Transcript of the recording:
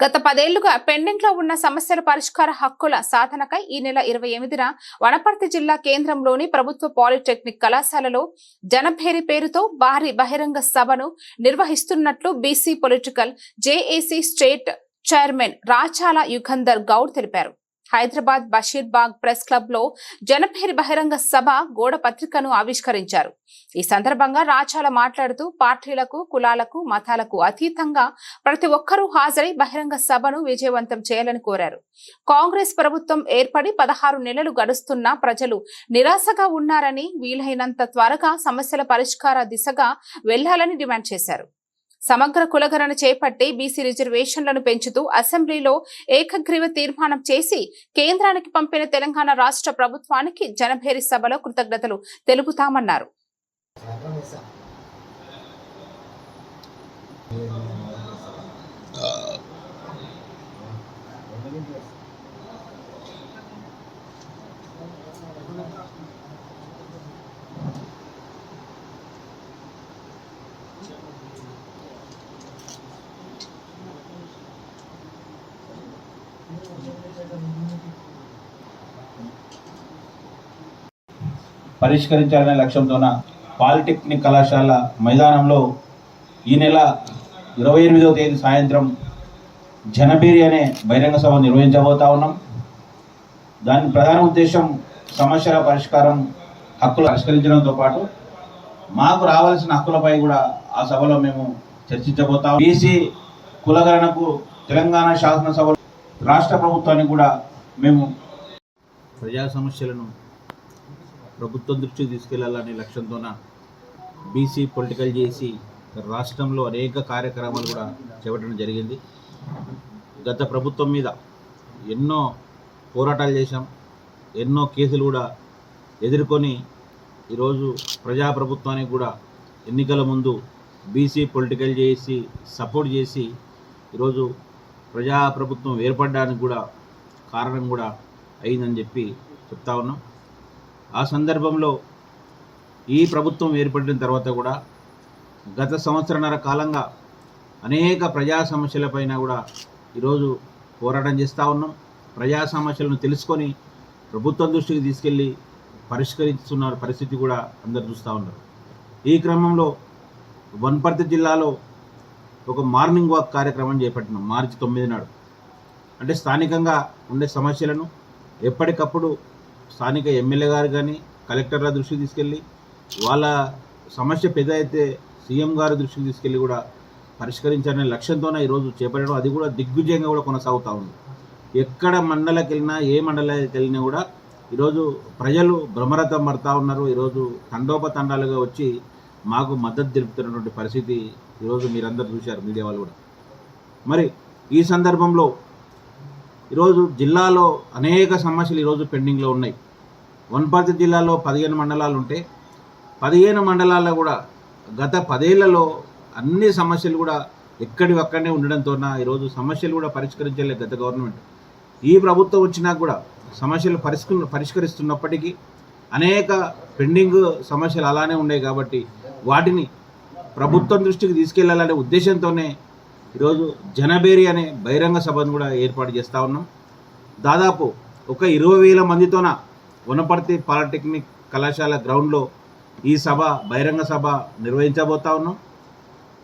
గత పదేళ్ళుగా పెండింగ్లో ఉన్న సమస్యల పరిష్కార హక్కుల సాధనకై ఈ నెల ఇరవై ఎనిమిదిన వనపర్తి జిల్లా కేంద్రంలోని ప్రభుత్వ పాలిటెక్నిక్ కళాశాలలో జనభేరి పేరుతో భారీ బహిరంగ సభను నిర్వహిస్తున్నట్లు BC political JAC state chairman Rachala Yugandhar Goud తెలిపారు. హైదరాబాద్ బషీర్బాగ్ ప్రెస్ క్లబ్లో జనభేరి బహిరంగ సభ గోడ పత్రికను ఆవిష్కరించారు. ఈ సందర్భంగా రాచాల మాట్లాడుతూ పార్టీలకు కులాలకు మతాలకు అతీతంగా ప్రతి ఒక్కరూ హాజరై బహిరంగ సభను విజయవంతం చేయాలని కోరారు. కాంగ్రెస్ ప్రభుత్వం ఏర్పడి పదహారు నెలలు గడుస్తున్నా ప్రజలు నిరాశగా ఉన్నారని వీలైనంత త్వరగా సమస్యల పరిష్కార దిశగా వెళ్ళాలని డిమాండ్ చేశారు. సమగ్ర కులగణన చేపట్టి బీసీ రిజర్వేషన్లను పెంచుతూ అసెంబ్లీలో ఏకగ్రీవ తీర్మానం చేసి కేంద్రానికి పంపిన తెలంగాణ రాష్ట్ర ప్రభుత్వానికి జనభేరి సభలో కృతజ్ఞతలు తెలుపుతామన్నారు. పరిష్కరించాలనే లక్ష్యంతోన పాలిటెక్నిక్ కళాశాల మైదానంలో ఈ నెల ఇరవై ఎనిమిదవ తేదీ సాయంత్రం జనబేరి అనే బహిరంగ సభ నిర్వహించబోతా ఉన్నాం. దాని ప్రధాన ఉద్దేశం సమస్యల పరిష్కారం హక్కులు పరిష్కరించడంతో పాటు మాకు రావాల్సిన హక్కులపై కూడా ఆ సభలో మేము చర్చించబోతాం బీసీ కులగణకు తెలంగాణ శాసనసభ రాష్ట్ర ప్రభుత్వానికి కూడా మేము ప్రజా సమస్యలను ప్రభుత్వం దృష్టికి తీసుకెళ్ళాలనే లక్ష్యంతోన బీసీ పొలిటికల్ చేసి రాష్ట్రంలో అనేక కార్యక్రమాలు కూడా చేపట్టడం జరిగింది. గత ప్రభుత్వం మీద ఎన్నో పోరాటాలు చేశాం. ఎన్నో కేసులు కూడా ఎదుర్కొని ఈరోజు ప్రజాప్రభుత్వానికి కూడా ఎన్నికల ముందు బీసీ పొలిటికల్ చేసి సపోర్ట్ చేసి ఈరోజు ప్రజాప్రభుత్వం ఏర్పడడానికి కూడా కారణం కూడా అయిందని చెప్పి చెప్తా ఉన్నాం. ఆ సందర్భంలో ఈ ప్రభుత్వం ఏర్పడిన తర్వాత కూడా గత సంవత్సరన్నర కాలంగా అనేక ప్రజా సమస్యలపైన కూడా ఈరోజు పోరాటం చేస్తూ ఉన్నాం. ప్రజా సమస్యలను తెలుసుకొని ప్రభుత్వం దృష్టికి తీసుకెళ్ళి పరిష్కరిస్తున్న పరిస్థితి కూడా అందరు చూస్తూ ఉన్నారు. ఈ క్రమంలో వనపర్తి జిల్లాలో ఒక మార్నింగ్ వాక్ కార్యక్రమం చేపట్టినాం మార్చి తొమ్మిది నాడు. అంటే స్థానికంగా ఉండే సమస్యలను ఎప్పటికప్పుడు స్థానిక ఎమ్మెల్యే గారు కానీ కలెక్టర్ల దృష్టికి తీసుకెళ్ళి వాళ్ళ సమస్య పెద్ద అయితే సీఎం గారి దృష్టికి తీసుకెళ్ళి కూడా పరిష్కరించాలనే లక్ష్యంతోనే ఈరోజు చేపట్టడం అది కూడా దిగ్విజయంగా కూడా కొనసాగుతూ ఉంది. ఎక్కడ మండలకి వెళ్ళినా ఏ మండలానికి వెళ్ళినా కూడా ఈరోజు ప్రజలు భ్రమరథం పడతా ఉన్నారు. ఈరోజు తండోపతండాలుగా వచ్చి మాకు మద్దతు తెలుపుతున్నటువంటి పరిస్థితి ఈరోజు మీరందరూ చూశారు మీడియా వాళ్ళు కూడా. మరి ఈ సందర్భంలో ఈరోజు జిల్లాలో అనేక సమస్యలు ఈరోజు పెండింగ్లో ఉన్నాయి. వనపర్తి జిల్లాలో పదిహేను మండలాలు ఉంటే పదిహేను మండలాల్లో కూడా గత పదేళ్ళలో అన్ని సమస్యలు కూడా ఎక్కడి ఒక్కడనే ఉండడంతో ఈరోజు సమస్యలు కూడా పరిష్కరించలేదు గత గవర్నమెంట్. ఈ ప్రభుత్వం వచ్చినా కూడా సమస్యలు పరిష్క పరిష్కరిస్తున్నప్పటికీ అనేక పెండింగ్ సమస్యలు అలానే ఉన్నాయి కాబట్టి వాటిని ప్రభుత్వం దృష్టికి తీసుకెళ్ళాలనే ఉద్దేశంతోనే ఈరోజు జనబేరి అనే బహిరంగ సభను కూడా ఏర్పాటు చేస్తూ ఉన్నాం. దాదాపు ఒక ఇరవై వేల మందితోన వనపర్తి పాలిటెక్నిక్ కళాశాల గ్రౌండ్లో ఈ సభ బహిరంగ సభ నిర్వహించబోతా ఉన్నాం.